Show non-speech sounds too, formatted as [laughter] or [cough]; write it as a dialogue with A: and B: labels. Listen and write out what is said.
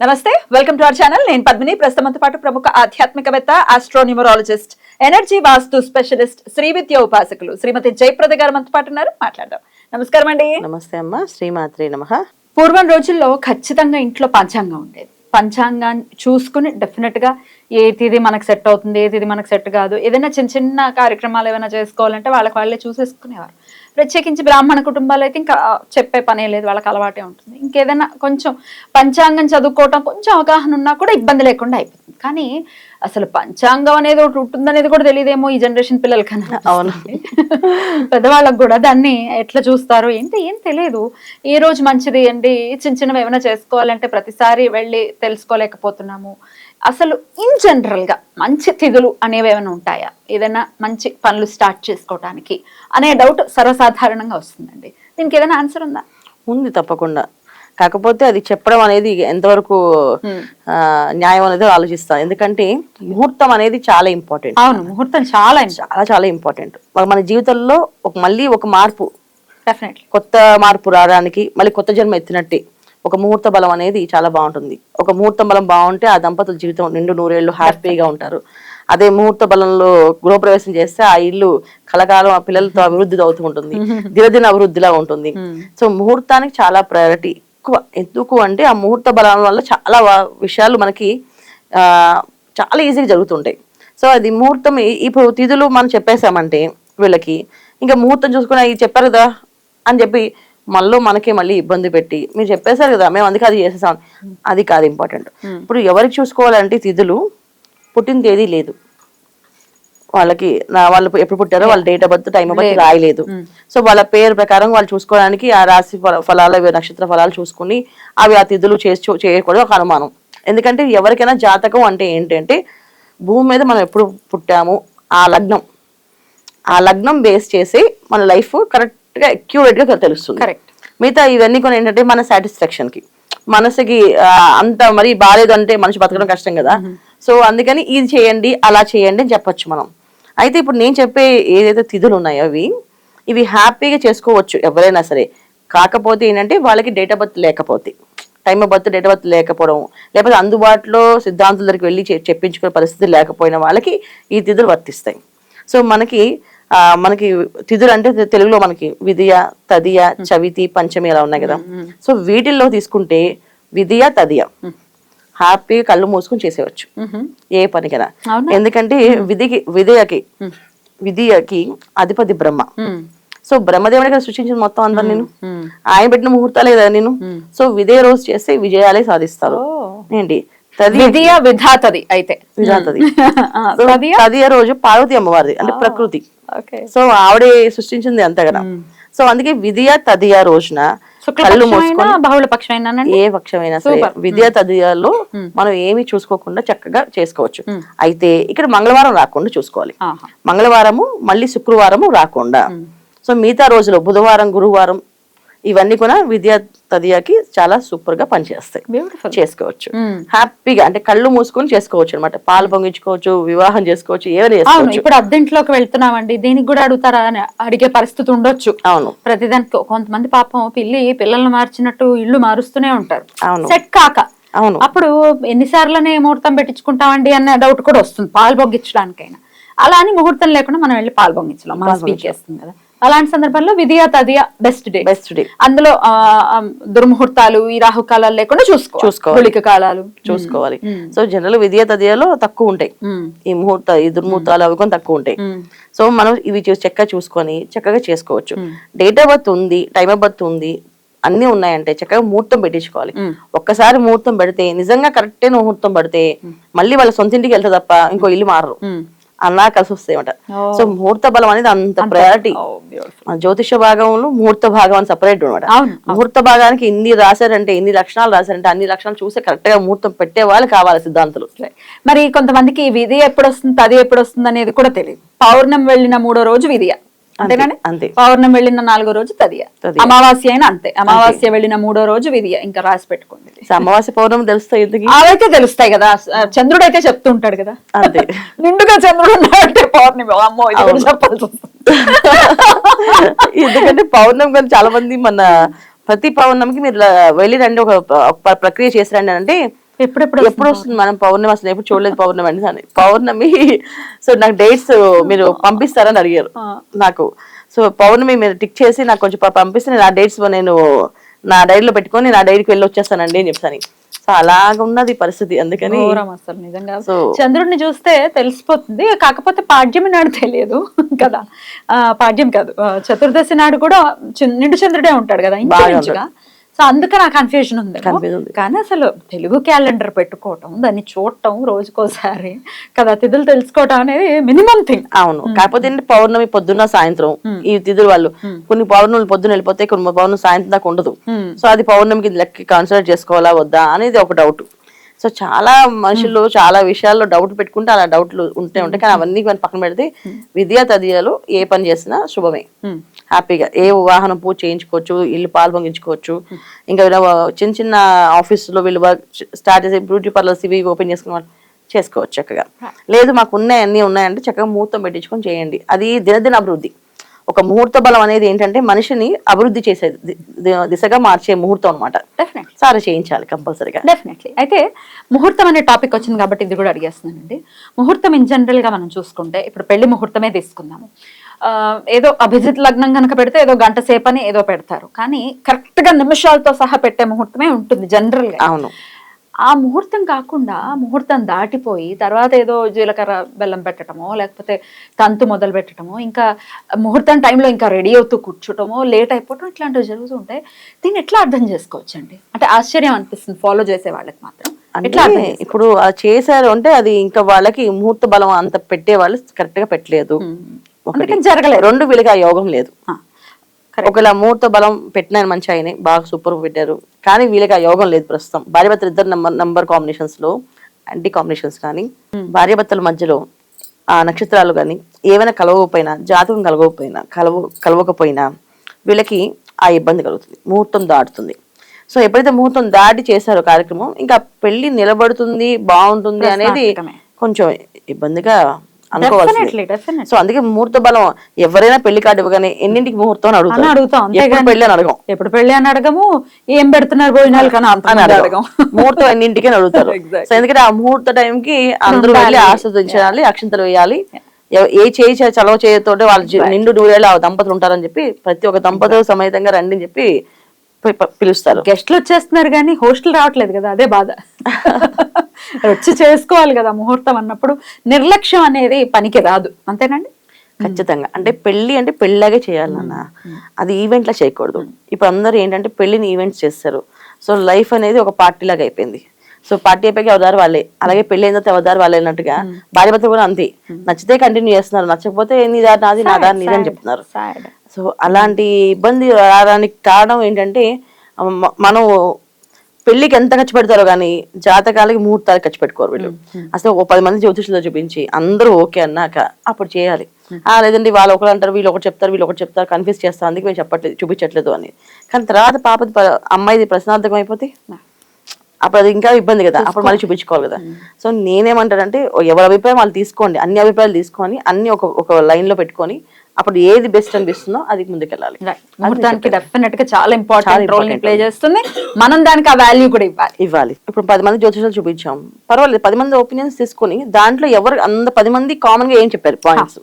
A: నమస్తే welcome to our channel నేను పద్మిని. ప్రస్తుతంతో పాటు ప్రముఖ ఆధ్యాత్మికవేత్త astronumerologist energy vastu specialist Shri Vidya ఉపాసకులు శ్రీమతి జయప్రద గారు మనతో పాటు ఉన్నారు. మాట్లాడదాం. నమస్కారం అండి.
B: నమస్తే అమ్మ. శ్రీమాత్రి నమ.
A: పూర్వం రోజుల్లో ఖచ్చితంగా ఇంట్లో పంచాంగం ఉండేది. పంచాంగాన్ని చూసుకుని డెఫినెట్గా ఏ తిది మనకు సెట్ అవుతుంది ఏ తిది మనకు సెట్ కాదు. ఏదైనా చిన్న చిన్న కార్యక్రమాలు ఏమైనా చేసుకోవాలంటే వాళ్ళకి వాళ్ళే చూసేసుకునేవారు. ప్రత్యేకించి బ్రాహ్మణ కుటుంబాలు అయితే ఇంకా చెప్పే పనే లేదు వాళ్ళకి అలవాటే ఉంటుంది. ఇంకేదైనా కొంచెం పంచాంగం చదువుకోవటం కొంచెం అవగాహన ఉన్నా కూడా ఇబ్బంది లేకుండా అయిపోతుంది. కానీ అసలు పంచాంగం అనేది ఒకటి ఉంటుందనేది కూడా తెలియదేమో ఈ జనరేషన్ పిల్లలకన్నా.
B: అవును.
A: పెద్దవాళ్ళకి కూడా దాన్ని ఎట్లా చూస్తారు ఏంటి ఏం తెలియదు. ఏ రోజు మంచిది అండి? చిన్న చిన్నవి ఏమైనా చేసుకోవాలంటే ప్రతిసారి వెళ్ళి తెలుసుకోలేకపోతున్నాము. అసలు ఇన్ జనరల్గా మంచి తిథులు అనేవి ఏమైనా ఉంటాయా? ఏదైనా మంచి పనులు స్టార్ట్ చేసుకోవడానికి అనే డౌట్ సర్వసాధారణంగా వస్తుందండి. దీనికి ఏదైనా ఆన్సర్ ఉందా?
B: ఉంది తప్పకుండా. కాకపోతే అది చెప్పడం అనేది ఎంతవరకు న్యాయం అనేది ఆలోచిస్తాం ఎందుకంటే ముహూర్తం అనేది చాలా ఇంపార్టెంట్
A: అవును ముహూర్తం చాలా
B: చాలా చాలా ఇంపార్టెంట్ మన జీవితంలో ఒక మళ్ళీ ఒక మార్పు.
A: డెఫినెట్లీ
B: కొత్త మార్పు రావడానికి మళ్ళీ కొత్త జన్మ ఎత్తినట్టే. ఒక ముహూర్త బలం అనేది చాలా బాగుంటుంది. ఒక ముహూర్త బలం బాగుంటే ఆ దంపతుల జీవితం నిండు నూరేళ్ళు హ్యాపీగా ఉంటారు. అదే ముహూర్త బలంలో గృహప్రవేశం చేస్తే ఆ ఇల్లు కలకాలం ఆ పిల్లలతో అభివృద్ధి అవుతూ ఉంటుంది. [laughs] దినదిన అభివృద్ధిలా ఉంటుంది. సో ముహూర్తానికి చాలా ప్రయారిటీ. ఎక్కువ ఎందుకు అంటే ఆ ముహూర్త బలం వల్ల చాలా విషయాలు మనకి ఆ చాలా ఈజీగా జరుగుతుంటాయి. సో అది ముహూర్తం ఇప్పుడు తిథులు మనం చెప్పేసామంటే వీళ్ళకి ఇంకా ముహూర్తం చూసుకుని "ఇది చెప్పారు కదా అని చెప్పి మళ్ళీ మనకి మళ్ళీ ఇబ్బంది పెట్టి మీరు చెప్పేశారు కదా మేము అందుకే అది చేసేసాం. అది కాదు ఇంపార్టెంట్ ఇప్పుడు ఎవరికి చూసుకోవాలంటే తిథులు పుట్టిన తేదీ లేదు. వాళ్ళకి నా వాళ్ళు ఎప్పుడు పుట్టారో వాళ్ళ date of birth time of birth రాయలేదు. సో వాళ్ళ పేరు ప్రకారం వాళ్ళు చూసుకోవడానికి ఆ రాశి ఫల- ఫలాలు నక్షత్ర ఫలాలు చూసుకుని అవి ఆ తిథులు చేసి చేయకూడదు ఒక అనుమానం. ఎందుకంటే ఎవరికైనా జాతకం అంటే ఏంటంటే భూమి మీద మనం ఎప్పుడు పుట్టాము? ఆ లగ్నం. ఆ లగ్నం బేస్ చేసి మన లైఫ్ కరెక్ట్ అక్యూరేట్గా తెలుస్తుంది.
A: కరెక్ట్
B: మిగతా ఇవన్నీ కొన్ని ఏంటంటే మన సాటిస్ఫాక్షన్కి. మనసుకి అంత మరి బాగాలేదు అంటే మనిషి బతకడం కష్టం కదా. సో అందుకని ఇది చేయండి అలా చేయండి అని చెప్పొచ్చు మనం. అయితే ఇప్పుడు నేను చెప్పే ఏదైతే తిథులు ఉన్నాయో అవి ఇవి హ్యాపీగా చేసుకోవచ్చు ఎవరైనా సరే. కాకపోతే ఏంటంటే వాళ్ళకి డేట్ ఆఫ్ బర్త్ లేకపోతే. Time of birth date of birth లేకపోవడం లేకపోతే అందుబాటులో సిద్ధాంతుల దగ్గరికి వెళ్ళి చెప్పించుకునే పరిస్థితి లేకపోయిన వాళ్ళకి ఈ తిథులు వర్తిస్తాయి. సో మనకి మనకి తిథులు అంటే తెలుగులో మనకి విధియ తదియ చవితి పంచమి అలా ఉన్నాయి కదా. సో వీటిల్లో తీసుకుంటే విధియ తదియ హ్యాపీగా కళ్ళు మూసుకుని చేసేవచ్చు ఏ పనికైనా? ఎందుకంటే విధికి విధయకి విధియకి అధిపతి బ్రహ్మ. సో బ్రహ్మదేవుడి కదా సృష్టించింది మొత్తం అందరు నేను. ఆయన పెట్టిన ముహూర్తాలే కదా నేను. సో విధేయ రోజు చేస్తే విజయాలే సాధిస్తారు. ఏంటి?
A: విధియ విధాతది అయితే.
B: విధాతది. [laughs]
A: తదియ?
B: రోజు పార్వతి అమ్మవారిది అంటే ప్రకృతి. సో ఆవిడే సృష్టించింది అంతే కదా. సో అందుకే విధియ తదియ రోజున కళ్ళు మూసుకొని
A: బహుళ పక్షమైనా
B: ఏ పక్షమైనా సరే విద్య తదియాలో మనం ఏమి చూసుకోకుండా చక్కగా చేసుకోవచ్చు. అయితే ఇక్కడ మంగళవారం రాకుండా చూసుకోవాలి. మంగళవారము మళ్ళీ శుక్రవారము రాకుండా. సో మిగతా రోజులు బుధవారం గురువారం ఇవన్నీ కూడా విద్యా తదియాకి చాలా సూపర్గా పనిచేస్తాయి.
A: బ్యూటిఫుల్
B: చేసుకోవచ్చు. హ్యాపీగా అంటే కళ్ళు మూసుకొని చేసుకోవచ్చు అనమాట పాలు పొంగించుకోవచ్చు వివాహం చేసుకోవచ్చు ఏమైనా చేసుకోవచ్చు.
A: ఇప్పుడు అద్దెంట్లోకి వెళ్తున్నామండి. దీనికి కూడా అడుగుతారా అని అడిగే పరిస్థితి ఉండొచ్చు.
B: అవును.
A: ప్రతిదానికి కొంతమంది పాపం పిల్లి పిల్లల్ని మార్చినట్టు ఇల్లు మారుస్తూనే ఉంటారు.
B: అవును.
A: సెట్ కాక.
B: అవును.
A: అప్పుడు ఎన్నిసార్లనే ముహూర్తం పెట్టించుకుంటామండి అన్న డౌట్ కూడా వస్తుంది పాలు పొంగించడానికైనా. అలా అని ముహూర్తం లేకుండా మనం వెళ్ళి పాలు పొంగించలేం. మనం స్పీక్ చేస్తుంది కదా. అలాంటి సందర్భంలో విధియా తదియా బెస్ట్ డే
B: బెస్ట్ డే
A: అందులో దుర్ముహూర్తాలు ఈ రాహుకాలాలు లేకుండా చూసుకో
B: చూసుకోవాలి.
A: కాలాలు.
B: చూసుకోవాలి. సో జనరల్ విద్యా తదియాలో తక్కువ ఉంటాయి. ఈ ముహూర్త ఈ దుర్ముహూర్తాలు అవి కూడా తక్కువ ఉంటాయి. సో మనం ఇవి చూ- చక్కగా చూసుకొని చక్కగా చేసుకోవచ్చు. డేట్ ఆఫ్ బర్త్ ఉంది టైమ్ ఆఫ్ బర్త్ ఉంది అన్ని ఉన్నాయంటే చక్కగా ముహూర్తం పెట్టించుకోవాలి. ఒక్కసారి ముహూర్తం పెడితే నిజంగా కరెక్ట్ ముహూర్తం పడితే మళ్ళీ వాళ్ళ సొంత ఇంటికి వెళ్తే తప్ప ఇంకో ఇల్లు మారరు. అలా కలిసి వస్తాయన్నమాట. సో ముహూర్త బలం అనేది అంత ప్రయారిటీ. జ్యోతిష భాగంలో ముహూర్త భాగం అని సపరేట్ అనమాట ముహూర్త భాగానికి ఇన్ని రాశారంటే ఇన్ని లక్షణాలు రాశారంటే అన్ని లక్షణాలు చూసి కరెక్ట్గా ముహూర్తం పెట్టే వాళ్ళు కావాలి సిద్ధాంతులు.
A: మరి కొంతమందికి విధి ఎప్పుడు వస్తుంది అది ఎప్పుడు వస్తుంది అనేది కూడా తెలియదు. పౌర్ణమి వెళ్ళిన మూడో రోజు విధియ. అంతేగాని?
B: అంతే.
A: పౌర్ణమి వెళ్ళిన నాలుగో రోజు తదియ. అమావాస్య అయినా అంతే. అమావాస్య వెళ్ళిన మూడో రోజు విధియ. ఇంకా రాసి పెట్టుకోండి.
B: అమావాస్య పౌర్ణమి తెలుస్తాయి ఎందుకు?
A: అవైతే తెలుస్తాయి కదా. చంద్రుడు అయితే చెప్తూ ఉంటాడు కదా.
B: అంతే
A: నిండుగా చంద్రుడు ఉన్నాడంటే పౌర్ణమి. అమ్మో ఇది చెప్పాల్సి
B: ఎందుకంటే పౌర్ణమి కానీ చాలా మంది మన ప్రతి పౌర్ణమికి మీరు ఇలా వెళ్ళి రండి ఒక ప్రక్రియ చేసి రండి అని అంటే
A: ఎప్పుడెప్పుడు
B: ఎప్పుడు వస్తుంది? మనం పౌర్ణమి అసలు ఎప్పుడు చూడలేదు పౌర్ణమి అని అని. పౌర్ణమి సో నాకు డేట్స్ మీరు పంపిస్తారని అడిగారు నాకు. సో పౌర్ణమి మీరు టిక్ చేసి నాకు కొంచెం పంపిస్తే నేను ఆ డేట్స్ నేను నా డైరీలో పెట్టుకొని నా డైరీకి వెళ్ళి వచ్చేస్తానండి అని చెప్తాను సో అలాగ ఉన్నది పరిస్థితి అందుకని
A: అసలు నిజంగా. చంద్రుడిని చూస్తే తెలిసిపోతుంది కాకపోతే పాడ్యమి నాడు తెలియదు [laughs] కదా. ఆ, పాడ్యం కాదు చతుర్దశి నాడు కూడా నిండు చంద్రుడే ఉంటాడు కదా ఇంచుమించుగా. సో అందుకే నాకు కన్ఫ్యూజన్ ఉంది. కానీ అసలు తెలుగు క్యాలెండర్ పెట్టుకోవటం దాన్ని చూడటం రోజుకోసారి కదా తిథులు తెలుసుకోవటం అనేది మినిమం థింగ్
B: అవును. కాకపోతే పౌర్ణమి పొద్దున్న సాయంత్రం ఈ తిథులు వాళ్ళు కొన్ని పౌర్ణములు పొద్దున వెళ్ళిపోతే కొన్ని పౌర్ణమి సాయంత్రం దాకా ఉండదు. సో అది పౌర్ణమికి లెక్క కన్సిడర్ చేసుకోవాలా వద్దా అనేది ఒక డౌట్ సో చాలా మనుషులు చాలా విషయాల్లో డౌట్ పెట్టుకుంటే అలా డౌట్లు ఉంటే ఉంటాయి కానీ అవన్నీ మనం పక్కన పెడితే విద్యా తదియాలు ఏ పని చేసినా శుభమే. హ్యాపీగా ఏ వాహనం పూజ చేయించుకోవచ్చు ఇల్లు పాలు పొంగించుకోవచ్చు. ఇంకా చిన్న చిన్న ఆఫీసులో వీళ్ళు స్టార్ట్ చేసి బ్యూటీ పార్లర్స్ ఇవి ఓపెన్ చేసుకున్న వాళ్ళు చేసుకోవచ్చు చక్కగా. లేదు మాకు ఉన్నాయి అన్ని ఉన్నాయంటే చక్కగా ముహూర్తం పెట్టించుకొని చేయండి. అది దినదిన అభివృద్ధి. ఒక ముహూర్త బలం అనేది ఏంటంటే మనిషిని అభివృద్ధి చేసే దిశగా మార్చే ముహూర్తం అనమాట సారి చేయించాలి కంపల్సరీగా.
A: డెఫినెట్లీ అయితే ముహూర్తం అనే టాపిక్ వచ్చింది కాబట్టి ఇది కూడా అడిగేస్తున్నానండి. ముహూర్తం ఇన్ జనరల్గా మనం చూసుకుంటే ఇప్పుడు పెళ్ళి ముహూర్తమే తీసుకుందాము. ఆ, ఏదో అభిజిత్ లగ్నం కనుక పెడితే ఏదో గంట సేపు అని ఏదో పెడతారు. కానీ కరెక్ట్గా నిమిషాలతో సహా పెట్టే ముహూర్తమే ఉంటుంది జనరల్గా.
B: అవును.
A: ఆ ముహూర్తం కాకుండా ముహూర్తం దాటిపోయి తర్వాత ఏదో జీలకర్ర బెల్లం పెట్టడమో లేకపోతే తంతు మొదలు పెట్టడమో ఇంకా ముహూర్తం టైంలో ఇంకా రెడీ అవుతూ కూర్చోటమో లేట్ అయిపోవటం ఇట్లాంటివి జరుగుతూ ఉంటాయి దీన్ని ఎట్లా అర్థం చేసుకోవచ్చండి? అంటే ఆశ్చర్యం అనిపిస్తుంది ఫాలో చేసే వాళ్ళకి మాత్రం. ఎట్లా
B: అంటే ఇప్పుడు అలా చేశారు అంటే అది ఇంకా వాళ్ళకి ముహూర్త బలం అంత పెట్టే వాళ్ళు కరెక్ట్గా పెట్టలేదు.
A: జరగలేదు.
B: రెండు వీళ్ళకి ఆ యోగం లేదు. ఒకవేళ ముహూర్త బలం పెట్టిన మంచి ఆయన బాగా సూపర్ పెట్టారు. కానీ వీళ్ళకి ఆ యోగం లేదు ప్రస్తుతం. భార్యాభర్తలు ఇద్దరు నంబర్ నంబర్ కాంబినేషన్స్లో యాంటీ కాంబినేషన్స్ కానీ భార్యాభర్తల మధ్యలో ఆ నక్షత్రాలు కానీ ఏమైనా కలవకపోయినా జాతకం కలవకపోయినా కలవ కలవకపోయినా వీళ్ళకి ఆ ఇబ్బంది కలుగుతుంది. ముహూర్తం దాటుతుంది. సో ఎప్పుడైతే ముహూర్తం దాటి చేశారో కార్యక్రమం ఇంకా పెళ్ళి నిలబడుతుంది బాగుంటుంది అనేది. కొంచెం ఇబ్బందిగా
A: డెఫినెట్లీ
B: సో అందుకే ముహూర్త బలం ఎవరైనా పెళ్ళి కార్డు ఇవ్వగానే ఎన్నింటికి ముహూర్తం అని
A: అని
B: అడుగుతారు
A: అడుగుతాం
B: ఎప్పుడు పెళ్ళి అని అడగం.
A: ఎప్పుడు పెళ్ళి అని అడగము ఏం పెడుతున్నారు భోజనాలు కానీ అంత
B: అడగం. ముహూర్తం ఎన్నింటికి అని అడుగుతారు. [laughs] సో ఎందుకంటే ఆ ముహూర్త టైంకి అందరూ వెళ్ళి ఆస్వాదించాలి అక్షంతలు వేయాలి. ఏ చేయి చలవ చేయతోటే వాళ్ళ నిండు నూరేళ్ళు ఆ దంపతులు ఉంటారని చెప్పి ప్రతి ఒక్క దంపతులు సమేతంగా రండి అని చెప్పి పిలుస్తారు.
A: గెస్ట్లు వచ్చేస్తున్నారు కానీ హోస్టల్ రావట్లేదు కదా అదే బాధ. [laughs] వచ్చి చేసుకోవాలి కదా ముహూర్తం అన్నప్పుడు నిర్లక్ష్యం అనేది పనికి రాదు. అంతేనండి?
B: ఖచ్చితంగా. అంటే పెళ్ళి అంటే పెళ్ళిలాగే చేయాలన్న అది ఈవెంట్ లా చేయకూడదు ఇప్పుడు అందరూ ఏంటంటే పెళ్ళిని ఈవెంట్స్ చేస్తారు. సో లైఫ్ అనేది ఒక పార్టీ లాగా అయిపోయింది. సో పార్టీ అయిపోయి ఎవదారు వాళ్ళే. అలాగే పెళ్ళి అయిన తర్వాత ఎవదారు వాళ్ళే అన్నట్టుగా భార్య భర్త కూడా అంతే. నచ్చితే కంటిన్యూ చేస్తున్నారు. నచ్చకపోతే నాది నా దారి నీదని చెప్తున్నారు. సో అలాంటి ఇబ్బంది రావడానికి కారణం ఏంటంటే మనం పెళ్ళికి ఎంత ఖర్చు పెడతారో కానీ జాతకాలకి ముహూర్తాలకి ఖర్చు పెట్టుకోరు వీళ్ళు. అసలు ఒక పది మంది జ్యోతిషులతో చూపించి అందరూ ఓకే అన్నాక అప్పుడు చేయాలి. ఆ లేదండి వాళ్ళు ఒకరు అంటారు వీళ్ళు ఒకటి చెప్తారు వీళ్ళు ఒకటి చెప్తారు కన్ఫ్యూజ్ చేస్తారు అందుకే మేము చెప్పట్లేదు చూపించట్లేదు అని. కానీ తర్వాత పాపది అమ్మాయిది ప్రశ్నార్థకం అయిపోతే అప్పుడు అది ఇంకా ఇబ్బంది కదా అప్పుడు మళ్ళీ చూపించుకోవాలి కదా. సో నేనేమంటానంటే ఎవరి అభిప్రాయం వాళ్ళు తీసుకోండి అన్ని అభిప్రాయాలు తీసుకొని అన్ని ఒక ఒక లైన్లో పెట్టుకొని అప్పుడు ఏది బెస్ట్ అనిపిస్తుందో అది ముందుకెళ్ళాలి.
A: ముహూర్తానికి డెఫినెట్గా చాలా ఇంపార్టెంట్ రోల్ ప్లే చేస్తుంది. మనం దానికి ఆ వాల్యూ కూడా ఇవ్వాలి.
B: ఇవ్వాలి. ఇప్పుడు పది మంది జ్యోతిషాలు చూపించాం. పర్వాలేదు పది మంది ఒపీనియన్స్ తీసుకొని దాంట్లో ఎవరు అంద పది మంది కామన్గా ఏం చెప్పారు? పాయింట్స్